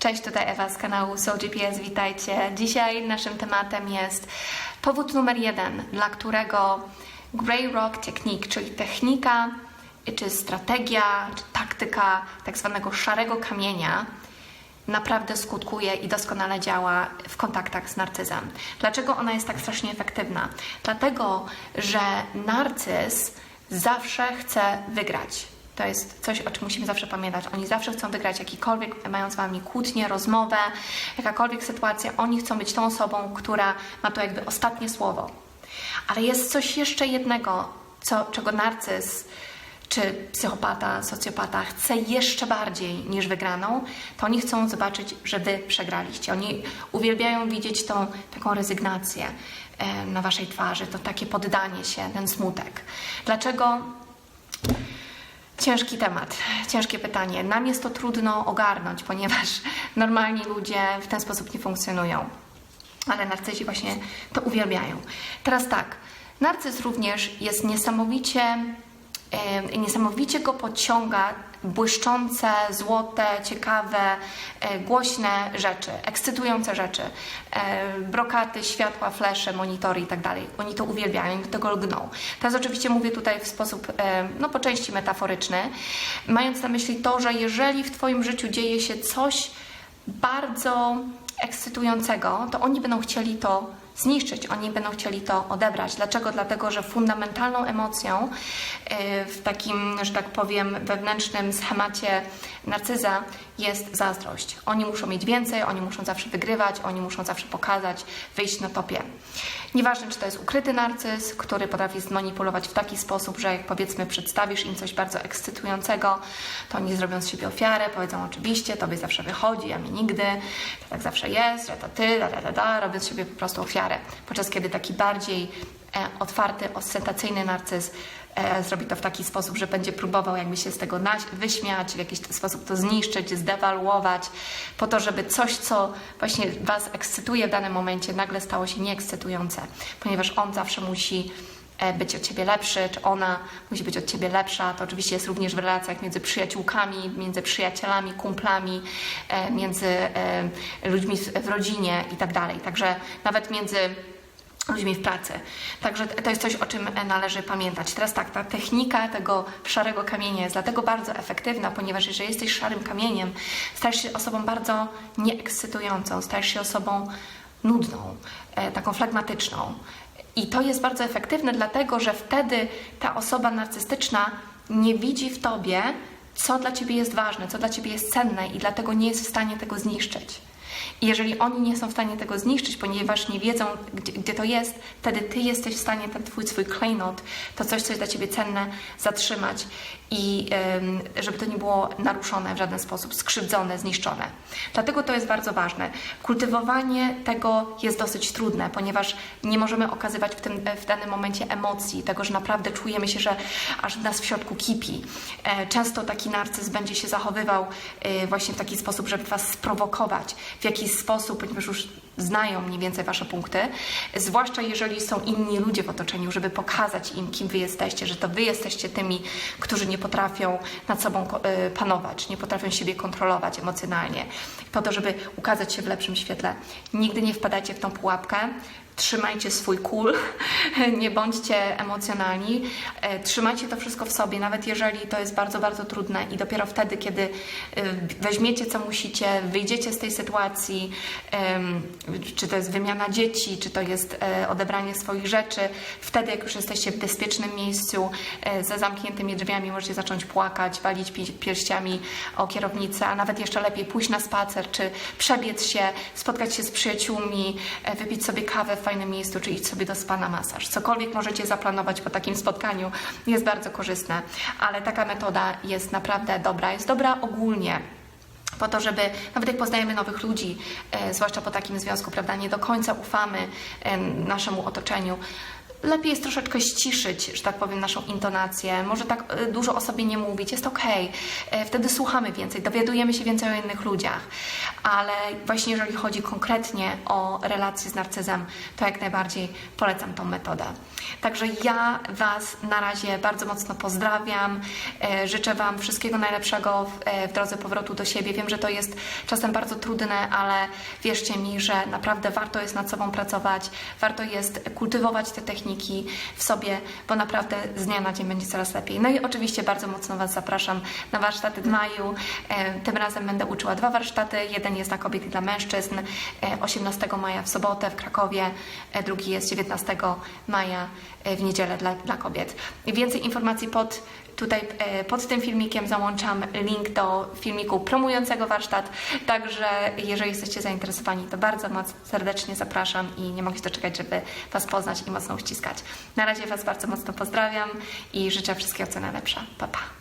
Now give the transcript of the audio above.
Cześć, tutaj Ewa z kanału Soul GPS, witajcie. Dzisiaj naszym tematem jest powód numer jeden, dla którego Grey Rock Technique, czyli technika, czy strategia, czy taktyka tak zwanego szarego kamienia, naprawdę skutkuje i doskonale działa w kontaktach z narcyzem. Dlaczego ona jest tak strasznie efektywna? Dlatego, że narcyz zawsze chce wygrać. To jest coś, o czym musimy zawsze pamiętać. Oni zawsze chcą wygrać jakikolwiek, mają z Wami kłótnię, rozmowę, jakakolwiek sytuacja. Oni chcą być tą osobą, która ma to jakby ostatnie słowo. Ale jest coś jeszcze jednego, co, czego narcyz czy psychopata, socjopata chce jeszcze bardziej niż wygraną, to oni chcą zobaczyć, że Wy przegraliście. Oni uwielbiają widzieć tą taką rezygnację e, na Waszej twarzy, to takie poddanie się, ten smutek. Dlaczego Ciężki temat, ciężkie pytanie. Nam jest to trudno ogarnąć, ponieważ normalni ludzie w ten sposób nie funkcjonują. Ale narcyzi właśnie to uwielbiają. Teraz tak, narcyz również jest niesamowicie, e, niesamowicie go pociąga błyszczące, złote, ciekawe, e, głośne rzeczy, ekscytujące rzeczy, e, brokaty, światła, flesze, monitory i tak. Oni to uwielbiają, oni do tego lgną. Teraz oczywiście mówię tutaj w sposób, e, no po części metaforyczny, mając na myśli to, że jeżeli w Twoim życiu dzieje się coś bardzo ekscytującego, to oni będą chcieli to zniszczyć, oni będą chcieli to odebrać. Dlaczego? Dlatego, że fundamentalną emocją e, w takim, że tak powiem, wewnętrznym schemacie narcyza jest zazdrość. Oni muszą mieć więcej, oni muszą zawsze wygrywać, oni muszą zawsze pokazać, wyjść na topie. Nieważne, czy to jest ukryty narcyz, który potrafi zmanipulować w taki sposób, że jak powiedzmy przedstawisz im coś bardzo ekscytującego, to oni zrobią z siebie ofiarę, powiedzą oczywiście, tobie zawsze wychodzi, a mi nigdy, to tak zawsze jest, że to ty, da, da, da, da, robią z siebie po prostu ofiarę. Podczas kiedy taki bardziej otwarty, ostentacyjny narcyz e, zrobi to w taki sposób, że będzie próbował jakby się z tego wyśmiać, w jakiś sposób to zniszczyć, zdewaluować, po to, żeby coś, co właśnie Was ekscytuje w danym momencie, nagle stało się nieekscytujące, ponieważ on zawsze musi e, być od Ciebie lepszy, czy ona musi być od Ciebie lepsza. To oczywiście jest również w relacjach między przyjaciółkami, między przyjacielami, kumplami, e, między e, ludźmi w rodzinie i tak dalej. Także nawet między ludźmi w pracy. Także to jest coś, o czym należy pamiętać. Teraz tak, ta technika tego szarego kamienia jest dlatego bardzo efektywna, ponieważ jeżeli jesteś szarym kamieniem, stajesz się osobą bardzo nieekscytującą, stajesz się osobą nudną, e, taką flagmatyczną. I to jest bardzo efektywne, dlatego że wtedy ta osoba narcystyczna nie widzi w tobie, co dla ciebie jest ważne, co dla ciebie jest cenne, i dlatego nie jest w stanie tego zniszczyć. I jeżeli oni nie są w stanie tego zniszczyć, ponieważ nie wiedzą, gdzie, gdzie to jest, wtedy ty jesteś w stanie ten twój swój klejnot, to coś, co jest dla ciebie cenne, zatrzymać i żeby to nie było naruszone w żaden sposób, skrzywdzone, zniszczone. Dlatego to jest bardzo ważne. Kultywowanie tego jest dosyć trudne, ponieważ nie możemy okazywać w, tym, w danym momencie emocji, tego, że naprawdę czujemy się, że aż nas w środku kipi. E, Często taki narcyz będzie się zachowywał e, właśnie w taki sposób, żeby was sprowokować w jakiś sposób, ponieważ już znają mniej więcej wasze punkty, zwłaszcza jeżeli są inni ludzie w otoczeniu, żeby pokazać im, kim wy jesteście, że to wy jesteście tymi, którzy nie potrafią nad sobą e, panować, nie potrafią siebie kontrolować emocjonalnie, po to, żeby ukazać się w lepszym świetle. Nigdy nie wpadajcie w tą pułapkę, trzymajcie swój kul, nie bądźcie emocjonalni, e, trzymajcie to wszystko w sobie, nawet jeżeli to jest bardzo, bardzo trudne i dopiero wtedy, kiedy e, weźmiecie co musicie, wyjdziecie z tej sytuacji, czy to jest wymiana dzieci, czy to jest e, odebranie swoich rzeczy, wtedy jak już jesteście w bezpiecznym miejscu, e, za zamkniętymi drzwiami możecie zacząć płakać, walić pi- pierściami o kierownicę, a nawet jeszcze lepiej pójść na spacer, czy przebiec się, spotkać się z przyjaciółmi, e, wypić sobie kawę w fajnym miejscu, czy iść sobie do spa na masaż. Cokolwiek możecie zaplanować po takim spotkaniu jest bardzo korzystne, ale taka metoda jest naprawdę dobra, jest dobra ogólnie po to, żeby nawet jak poznajemy nowych ludzi, e, zwłaszcza po takim związku, prawda, nie do końca ufamy e, naszemu otoczeniu. Lepiej jest troszeczkę ściszyć, że tak powiem, naszą intonację. Może tak e, dużo o sobie nie mówić, jest okej. E, Wtedy słuchamy więcej, dowiadujemy się więcej o innych ludziach. ale właśnie jeżeli chodzi konkretnie o relacje z narcyzem, to jak najbardziej polecam tą metodę. Także ja Was na razie bardzo mocno pozdrawiam. E, Życzę Wam wszystkiego najlepszego w drodze powrotu do siebie. Wiem, że to jest czasem bardzo trudne, ale wierzcie mi, że naprawdę warto jest nad sobą pracować, warto jest kultywować te techniki w sobie, bo naprawdę z dnia na dzień będzie coraz lepiej. No i oczywiście bardzo mocno Was zapraszam na warsztaty w maju. E, Tym razem będę uczyła dwa warsztaty. Jeden jest dla kobiet i dla mężczyzn e, 18 maja w sobotę w Krakowie, e, drugi jest 19 maja e, w niedzielę dla, dla kobiet. Więcej informacji pod Tutaj e, pod tym filmikiem załączam link do filmiku promującego warsztat, także jeżeli jesteście zainteresowani, to bardzo mocno serdecznie zapraszam i nie mogę się doczekać, żeby Was poznać i mocno uściskać. Na razie Was bardzo mocno pozdrawiam i życzę wszystkiego co najlepsze. Pa, pa.